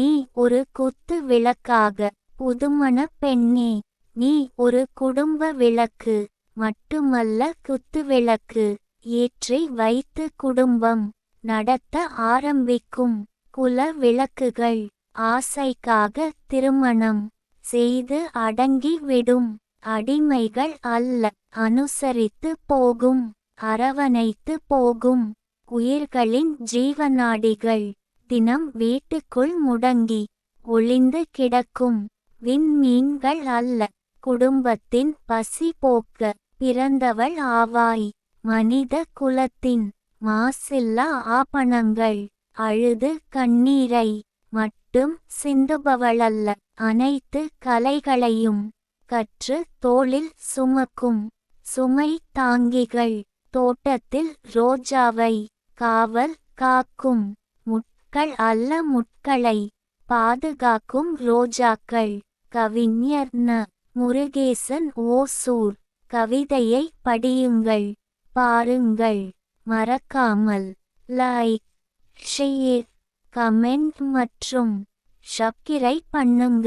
நீ ஒரு குத்து விளக்காக புதுமண பெண்ணே. நீ ஒரு குடும்ப விளக்கு மட்டுமல்ல குத்து விளக்கு. ஏற்றி வைத்து குடும்பம் நடத்த ஆரம்பிக்கும் குல விளக்குகள். ஆசைக்காக திருமணம் செய்து அடங்கி விடும் அடிமைகள் அல்ல அனுசரித்து போகும் அரவணைத்து போகும் உயிர்களின் ஜீவநாடிகள். தினம் வீட்டுக்குள் முடங்கி ஒளிந்து கிடக்கும் விண்மீன்கள் அல்ல. குடும்பத்தின் பசி போக்க பிறந்தவள் ஆவாய். மனித குலத்தின் மாசில்லா ஆபணங்கள் அழுது கண்ணீரை மட்டும் சிந்துபவளல்ல. அனைத்து கலைகளையும் கற்று தோளில் சுமக்கும் சுமை தாங்கிகள். தோட்டத்தில் ரோஜாவை காவல் காக்கும் மக்கள் அல்ல முட்களை. பாதுகாக்கும் ரோஜாக்கள். கவிஞர் ந. முருகேசன் ஓசூர். கவிதையை படியுங்கள். பாருங்கள். மறக்காமல் லைக் ஷேர் கமெண்ட் மற்றும் சப்ஸ்கிரைப் பண்ணுங்க.